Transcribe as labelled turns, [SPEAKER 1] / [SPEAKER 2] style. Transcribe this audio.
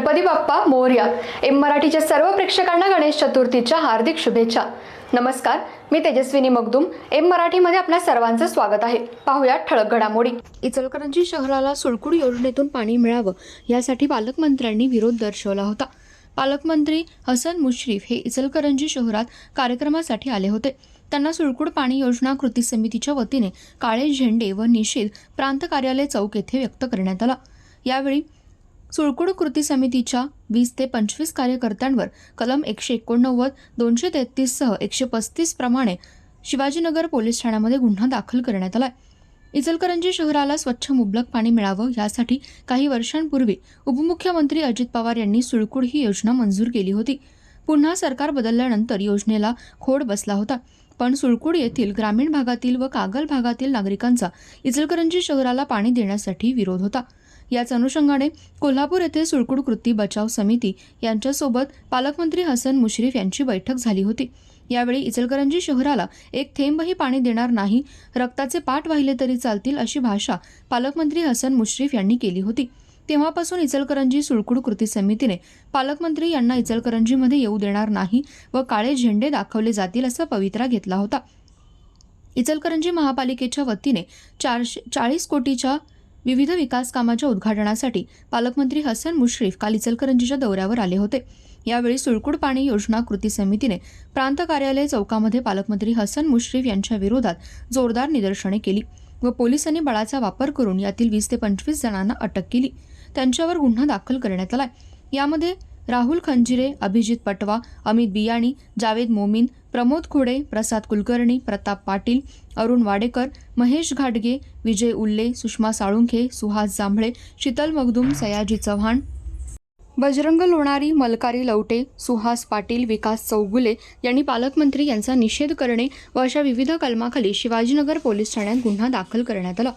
[SPEAKER 1] Ganpati Bappa Morya M मराठीच्या सर्व प्रेक्षकांना गणेश चतुर्थीच्या हार्दिक शुभेच्छा. नमस्कार मी तेजस्विनी मगदुम एम मराठीमध्ये आपल्या सर्वांचं स्वागत आहे. पाहूया ठळक घडामोडी. इचलकरंजी शहराला सुळकुड योजनेतून पाणी मिळावं यासाठी पालकमंत्र्यांनी विरोध दर्शवला होता. पालकमंत्री हसन मुश्रीफ हे इचलकरंजी शहरात कार्यक्रमासाठी आले होते. त्यांना सुळकुड पाणी योजना कृती समितीच्या वतीने काळे झेंडे व निषेध प्रांत कार्यालय चौक येथे व्यक्त करण्यात आला. यावेळी सुळकुड कृती समितीच्या वीस ते पंचवीस कार्यकर्त्यांवर कलम एकशे एकोणनव्वद दोनशे तेहतीससह एकशे पस्तीस प्रमाणे शिवाजीनगर पोलीस ठाण्यामध्ये गुन्हा दाखल करण्यात आलाय. इचलकरंजी शहराला स्वच्छ मुबलक पाणी मिळावं यासाठी काही वर्षांपूर्वी उपमुख्यमंत्री अजित पवार यांनी सुळकुड ही योजना मंजूर केली होती. पुन्हा सरकार बदलल्यानंतर योजनेला खोड बसला होता. पण सुळकुड येथील ग्रामीण भागातील व कागल भागातील नागरिकांचा इचलकरंजी शहराला पाणी देण्यासाठी विरोध होता. याच अनुषंगाने कोल्हापूर येथे सुळकुड कृती बचाव समिती यांच्यासोबत पालकमंत्री हसन मुश्रीफ यांची बैठक झाली होती. यावेळी इचलकरंजी शहराला एक थेंबही पाणी देणार नाही रक्ताचे पाठ वाहिले तरी चालतील अशी भाषा पालकमंत्री हसन मुश्रीफ यांनी केली होती. तेव्हापासून इचलकरंजी सुळकुड कृती समितीने पालकमंत्री यांना इचलकरंजीमध्ये येऊ देणार नाही व काळे झेंडे दाखवले जातील असा पवित्रा घेतला होता. इचलकरंजी महापालिकेच्या वतीने चारशे चाळीस कोटीच्या विविध विकास कामाच्या उद्घाटनासाठी पालकमंत्री हसन मुश्रीफ काल इचलकरंजीच्या दौऱ्यावर आले होते. यावेळी सुळकुड पाणी योजना कृती समितीने प्रांत कार्यालय चौकामध्ये पालकमंत्री हसन मुश्रीफ यांच्या विरोधात जोरदार निदर्शने केली व पोलिसांनी बळाचा वापर करून यातील वीस ते पंचवीस जणांना अटक केली. त्यांच्यावर गुन्हा दाखल करण्यात आला यामध्ये राहुल खंजिरे अभिजित पटवा अमित बियाणी जावेद मोमीन प्रमोद खोडे प्रसाद कुलकर्णी प्रताप पाटील अरुण वाडेकर महेश घाटगे विजय उल्ले सुषमा साळुंखे सुहास जांभळे शीतल मगदुम सयाजी चव्हाण. बजरंग लोणारी मलकारी लवटे सुहास पाटील विकास चौगुले यांनी पालकमंत्री यांचा निषेध करणे व अशा विविध कलमाखाली शिवाजीनगर पोलीस ठाण्यात गुन्हा दाखल करण्यात आला.